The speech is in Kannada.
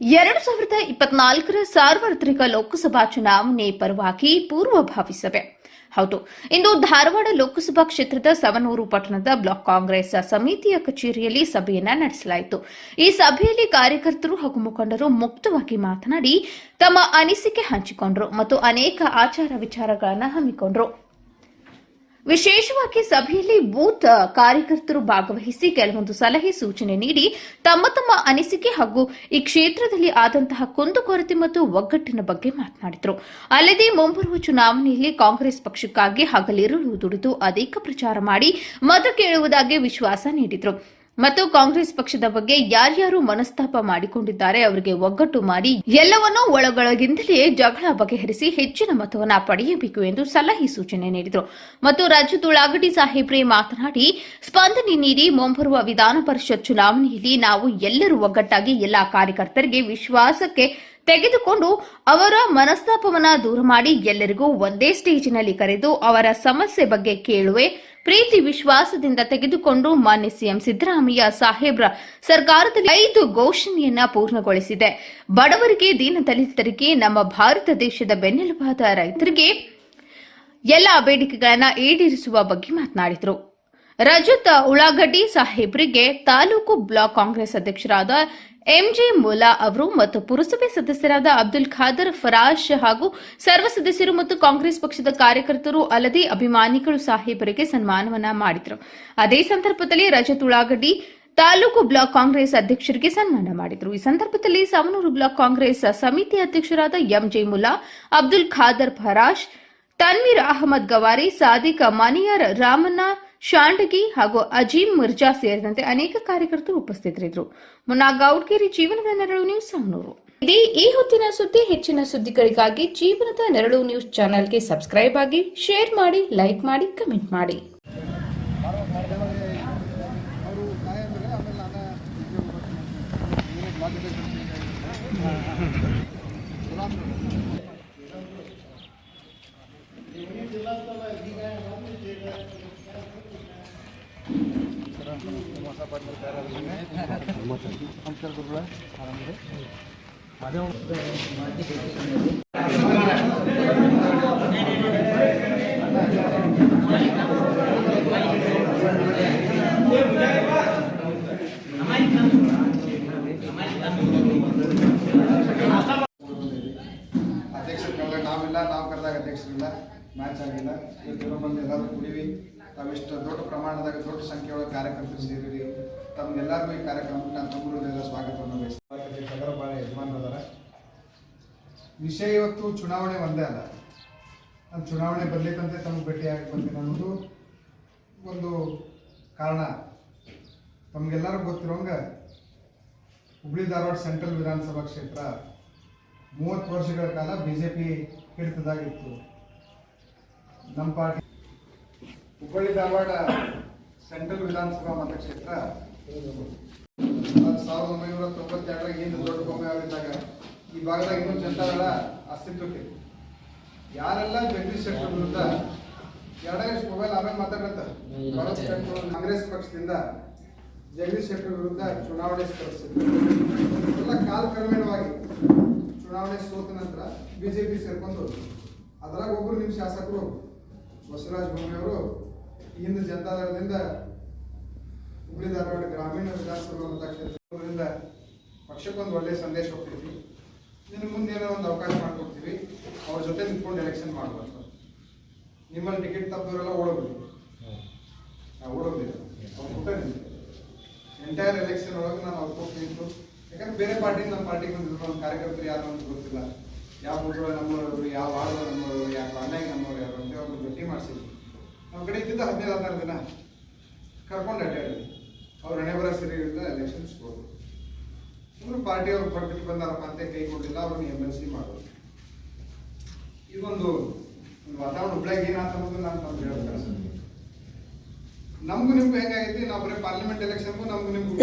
ಎರಡು ಸಾವಿರದ ಇಪ್ಪತ್ನಾಲ್ಕರ ಸಾರ್ವತ್ರಿಕ ಲೋಕಸಭಾ ಚುನಾವಣೆ ಪರವಾಗಿ ಪೂರ್ವಭಾವಿ ಸಭೆ. ಹೌದು, ಇಂದು ಧಾರವಾಡ ಲೋಕಸಭಾ ಕ್ಷೇತ್ರದ ಸವನೂರು ಪಟ್ಟಣದ ಬ್ಲಾಕ್ ಕಾಂಗ್ರೆಸ್ ಸಮಿತಿಯ ಕಚೇರಿಯಲ್ಲಿ ಸಭೆಯನ್ನ ನಡೆಸಲಾಯಿತು. ಈ ಸಭೆಯಲ್ಲಿ ಕಾರ್ಯಕರ್ತರು ಹಾಗೂ ಮುಖಂಡರು ಮುಕ್ತವಾಗಿ ಮಾತನಾಡಿ, ತಮ್ಮ ಅನಿಸಿಕೆ ಹಂಚಿಕೊಂಡರು ಮತ್ತು ಅನೇಕ ಆಚಾರ ವಿಚಾರಗಳನ್ನು ಹಮ್ಮಿಕೊಂಡರು. ವಿಶೇಷವಾಗಿ ಸಭೆಯಲ್ಲಿ ಬೂತ್ ಕಾರ್ಯಕರ್ತರು ಭಾಗವಹಿಸಿ ಕೆಲವೊಂದು ಸಲಹೆ, ಸೂಚನೆ ನೀಡಿ ತಮ್ಮ ತಮ್ಮ ಅನಿಸಿಕೆ ಹಾಗೂ ಈ ಕ್ಷೇತ್ರದಲ್ಲಿ ಆದಂತಹ ಕುಂದುಕೊರತೆ ಮತ್ತು ಒಗ್ಗಟ್ಟಿನ ಬಗ್ಗೆ ಮಾತನಾಡಿದರು. ಅಲ್ಲದೆ ಮುಂಬರುವ ಚುನಾವಣೆಯಲ್ಲಿ ಕಾಂಗ್ರೆಸ್ ಪಕ್ಷಕ್ಕಾಗಿ ಹಗಲಿರುಳು ದುಡಿದು ಅಧಿಕ ಪ್ರಚಾರ ಮಾಡಿ ಮತ ಕೇಳುವುದಾಗಿ ವಿಶ್ವಾಸ ನೀಡಿದರು. ಮತ್ತು ಕಾಂಗ್ರೆಸ್ ಪಕ್ಷದ ಬಗ್ಗೆ ಯಾರ್ಯಾರು ಮನಸ್ತಾಪ ಮಾಡಿಕೊಂಡಿದ್ದಾರೆ, ಅವರಿಗೆ ಒಗ್ಗಟ್ಟು ಮಾಡಿ ಎಲ್ಲವನ್ನೂ ಒಳಗೊಳಗಿಂದಲೇ ಜಗಳ ಬಗೆಹರಿಸಿ ಹೆಚ್ಚಿನ ಮತವನ್ನ ಪಡೆಯಬೇಕು ಎಂದು ಸಲಹೆ ಸೂಚನೆ ನೀಡಿದರು. ಮತ್ತು ರಾಜ್ಯದ ಉಳ್ಳಾಗಡ್ಡಿ ಸಾಹೇಬ್ರೆ ಮಾತನಾಡಿ, ಸ್ಪಂದನೆ ನೀಡಿ ಮುಂಬರುವ ವಿಧಾನ ಪರಿಷತ್ ಚುನಾವಣೆಯಲ್ಲಿ ನಾವು ಎಲ್ಲರೂ ಒಗ್ಗಟ್ಟಾಗಿ ಎಲ್ಲಾ ಕಾರ್ಯಕರ್ತರಿಗೆ ವಿಶ್ವಾಸಕ್ಕೆ ತೆಗೆದುಕೊಂಡು ಅವರ ಮನಸ್ತಾಪವನ್ನ ದೂರ ಮಾಡಿ ಎಲ್ಲರಿಗೂ ಒಂದೇ ಸ್ಟೇಜಿನಲ್ಲಿ ಕರೆದು ಅವರ ಸಮಸ್ಯೆ ಬಗ್ಗೆ ಕೇಳುವೆ. ಪ್ರೀತಿ ವಿಶ್ವಾಸದಿಂದ ತೆಗೆದುಕೊಂಡು ಮಾನ್ಯ ಸಿಎಂ ಸಿದ್ದರಾಮಯ್ಯ ಸಾಹೇಬ್ರ ಸರ್ಕಾರದಲ್ಲಿ ಐದು ಘೋಷಣೆಯನ್ನ ಪೂರ್ಣಗೊಳಿಸಿದೆ. ಬಡವರಿಗೆ ದೀನದಲಿತರಿಗೆ ನಮ್ಮ ಭಾರತ ದೇಶದ ಬೆನ್ನೆಲುಬಾದ ರೈತರಿಗೆ ಎಲ್ಲ ಬೇಡಿಕೆಗಳನ್ನ ಈಡೇರಿಸುವ ಬಗ್ಗೆ ಮಾತನಾಡಿದರು. ರಜತ ಉಳ್ಳಾಗಡ್ಡಿ ಸಾಹೇಬ್ರಿಗೆ ತಾಲೂಕು ಬ್ಲಾಕ್ ಕಾಂಗ್ರೆಸ್ ಅಧ್ಯಕ್ಷರಾದ ಎಂಜೆ ಮುಲಾ ಅವರು ಮತ್ತು ಪುರಸಭೆ ಸದಸ್ಯರಾದ ಅಬ್ದುಲ್ ಖಾದರ್ ಫರಾಶ್ ಹಾಗೂ ಸರ್ವ ಸದಸ್ಯರು ಮತ್ತು ಕಾಂಗ್ರೆಸ್ ಪಕ್ಷದ ಕಾರ್ಯಕರ್ತರು ಅಲ್ಲದೆ ಅಭಿಮಾನಿಗಳು ಸಾಹೇಬರಿಗೆ ಸನ್ಮಾನವನ್ನ ಮಾಡಿದರು. ಅದೇ ಸಂದರ್ಭದಲ್ಲಿ ರಜತ್ ಉಳ್ಳಾಗಡ್ಡಿ ತಾಲೂಕು ಬ್ಲಾಕ್ ಕಾಂಗ್ರೆಸ್ ಅಧ್ಯಕ್ಷರಿಗೆ ಸನ್ಮಾನ ಮಾಡಿದರು. ಈ ಸಂದರ್ಭದಲ್ಲಿ ಸವನೂರು ಬ್ಲಾಕ್ ಕಾಂಗ್ರೆಸ್ ಸಮಿತಿ ಅಧ್ಯಕ್ಷರಾದ ಎಂಜೆ ಮುಲಾ, ಅಬ್ದುಲ್ ಖಾದರ್ ಫರಾಶ್ ತನ್ವೀರ್ ಅಹಮದ್ ಗವಾರಿ, ಸಾದಿಕ್ ಮನಿಯರ್ ರಾಮಣ್ಣ ಶಾಂಡಗಿ ಹಾಗೂ ಅಜೀಮ್ ಮಿರ್ಜಾ ಸೇರಿದಂತೆ ಅನೇಕ ಕಾರ್ಯಕರ್ತರು ಉಪಸ್ಥಿತರಿದ್ದರು. ಮುನ್ನ ಗೌಡ್ಗೇರಿ ಜೀವನದ ನೆರಳು ನ್ಯೂಸ್ ಸಾವನೂರು ಇದೇ ಈ ಹೊತ್ತಿನ ಸುದ್ದಿ ಹೆಚ್ಚಿನ ಸುದ್ದಿಗಳಿಗಾಗಿ ಜೀವನದ ನೆರಳು ನ್ಯೂಸ್ ಚಾನೆಲ್ಗೆ ಸಬ್ಸ್ಕ್ರೈಬ್ ಆಗಿ, ಶೇರ್ ಮಾಡಿ, ಲೈಕ್ ಮಾಡಿ, ಕಮೆಂಟ್ ಮಾಡಿ ಅವರು ಕಾಯ ಅಂದರೆ ಆಮೇಲೆ ನಾನು ನಮಸ್ಕಾರ ಗುರುಗಳೇ ಆರಾಮಿದೆ ಅದೇ ಅಧ್ಯಕ್ಷರು ಕರೆದಾಗ ನಾವಿಲ್ಲ ನಾವು ಕರೆದಾಗ ಅಧ್ಯಕ್ಷರಿಲ್ಲ ಮ್ಯಾಚ್ ಆಗಿಲ್ಲ. ಇವತ್ತು ಬಂದು ಎಲ್ಲರೂ ಕುಡಿವಿ. ತಾವಿಷ್ಟು ದೊಡ್ಡ ಪ್ರಮಾಣದಾಗ ದೊಡ್ಡ ಸಂಖ್ಯೆಯೊಳಗೆ ಕಾರ್ಯಕರ್ತರು ಸೇರಿರಿ. ತಮ್ಗೆಲ್ಲರಿಗೂ ಈ ಕಾರ್ಯಕ್ರಮಕ್ಕೆ ನಾನು ತುಂಬುವುದೆಲ್ಲ ಸ್ವಾಗತವನ್ನು ಬಯಸ್ತೀನಿ ಭಾಳ ವಿಷಯ ಇವತ್ತು ಚುನಾವಣೆ ಒಂದೇ ಅಲ್ಲ. ನಾನು ಚುನಾವಣೆ ಬರ್ಲಿಕ್ಕಂತೆ ತಮಗೆ ಭೇಟಿಯಾಗಿ ಅನ್ನೋದು ಒಂದು ಕಾರಣ. ತಮಗೆಲ್ಲರಿಗೂ ಗೊತ್ತಿರೋಂಗೆ ಹುಬ್ಳಿ ಧಾರವಾಡ ಸೆಂಟ್ರಲ್ ವಿಧಾನಸಭಾ ಕ್ಷೇತ್ರ ಮೂವತ್ತು ವರ್ಷಗಳ ಕಾಲ ಬಿ ಜೆ ಪಿ ಹಿಡಿತದಾಗಿತ್ತು ನಮ್ಮ ಪಾರ್ಟಿ ಹುಬ್ಬಳ್ಳಿ, ಧಾರವಾಡ ಸೆಂಟ್ರಲ್ ವಿಧಾನಸಭಾ ಮತಕ್ಷೇತ್ರ. ಸಾವಿರದ ಒಂಬೈನೂರ ತೊಂಬತ್ತೆರಡರಾಗ ಹಿಂದೆ ದೊಡ್ಡ ಬೊಮ್ಮೆ ಆಗಿದ್ದಾಗ ಈ ಭಾಗದಾಗ ಇನ್ನೂ ಜನತಾದಳ ಅಸ್ತಿತ್ವಕ್ಕೆ ಯಾರೆಲ್ಲ ಜಗದೀಶ್ ಶೆಟ್ಟರ್ ವಿರುದ್ಧ ಎರಡೇ ಮೊಬೈಲ್ ಆಮೇಲೆ ಮಾತಾಡತ್ತ ಕಾಂಗ್ರೆಸ್ ಪಕ್ಷದಿಂದ ಜಗದೀಶ್ ಶೆಟ್ಟರ್ ವಿರುದ್ಧ ಚುನಾವಣೆ ಸ್ಪರ್ಧಿಸಿದ್ರು. ಎಲ್ಲ ಕಾಲಕ್ರಮೇಣವಾಗಿ ಚುನಾವಣೆ ಸೋತ ನಂತರ ಬಿಜೆಪಿ ಸೇರ್ಕೊಂಡು ಅದ್ರಾಗ ಒಬ್ಬರು ನಿಮ್ಮ ಶಾಸಕರು ಬಸವರಾಜ ಬೊಮ್ಮೆಯವರು ಹಿಂದೆ ಜನತಾದಳದಿಂದ ಹುಬ್ಳಿ ಧಾರವಾಡ ಗ್ರಾಮೀಣ ವಿಧಾನಸಭಾ ಮತಕ್ಷೇತ್ರದಿಂದ ಪಕ್ಷಕ್ಕೊಂದು ಒಳ್ಳೆಯ ಸಂದೇಶ ಹೋಗ್ತೈತಿ ನಿನ್ನ ಮುಂದೆ ಏನೋ ಒಂದು ಅವಕಾಶ ಮಾಡಿಕೊಡ್ತೀವಿ. ಅವ್ರ ಜೊತೆ ನಿಂತ್ಕೊಂಡು ಎಲೆಕ್ಷನ್ ಮಾಡುವಂತ. ನಿಮ್ಮಲ್ಲಿ ಟಿಕೆಟ್ ತಪ್ಪದವರೆಲ್ಲ ಓಡೋಗ್ಬಿಡಿ ನಾವು ಓಡೋದಿಲ್ಲ ಅವ್ರ ಪುಟ್ಟ ಎಂಟೈರ್ ಎಲೆಕ್ಷನ್ ಒಳಗೆ ನಾನು ಅವ್ರು ಕೊಟ್ಟು ನಿಂತು. ಯಾಕಂದ್ರೆ ಬೇರೆ ಪಾರ್ಟಿ ನಮ್ಮ ಪಾರ್ಟಿಗೆ ಬಂದಿದ್ರು. ನಮ್ಮ ಕಾರ್ಯಕರ್ತರು ಯಾರು ಅಂತ ಗೊತ್ತಿಲ್ಲ. ಯಾವ ಊರೊಳಗೆ ನಮ್ಮವರು ಯಾವ ವಾರ್ಡ್ ನಮ್ಮವರು ಯಾವ ಅಣ್ಣಗೆ ನಮ್ಮವರು ಯಾರು ಅಂತ ಅವ್ರನ್ನ ಭೇಟಿ ಮಾಡಿಸಿದ್ವಿ ನಮ್ಮ ಕಡೆ ಇದ್ದಿದ್ದ ಹದಿನೈದು, ಹದಿನಾರು ದಿನ ಕರ್ಕೊಂಡು ಅಡ್ಡಾಡಿ. ಅವ್ರ ಹಣೆ ಬರ ಸರಿ ಇರುತ್ತೆ ಎಲೆಕ್ಷನ್ಸ್ ಹೋದ್ರು. ಇವರು ಪಾರ್ಟಿಯವರು ಕೊಟ್ಬಿಟ್ಟು ಬಂದಾರಪ್ಪ ಅಂತ ಕೈ ಕೊಟ್ಟಿಲ್ಲ ಅವ್ರನ್ನ ಎಂ ಎಲ್ ಸಿ ಮಾಡೋದು ಇದೊಂದು ಒಂದು ವಾತಾವರಣ ಹುಬ್ಳ್ಯಾಗ ಏನಂತ ಅನ್ನೋದು ನಾನು ತಮ್ಗೆ ಹೇಳ್ಬೇಕು ನಮಗೂ ನಿಮ್ಗೂ ಹೆಂಗಾಗೈತಿ? ನಾವು ಬರೀ ಪಾರ್ಲಿಮೆಂಟ್ ಎಲೆಕ್ಷನ್ಗೂ ನಮಗೂ ನಿಮ್ಗೂ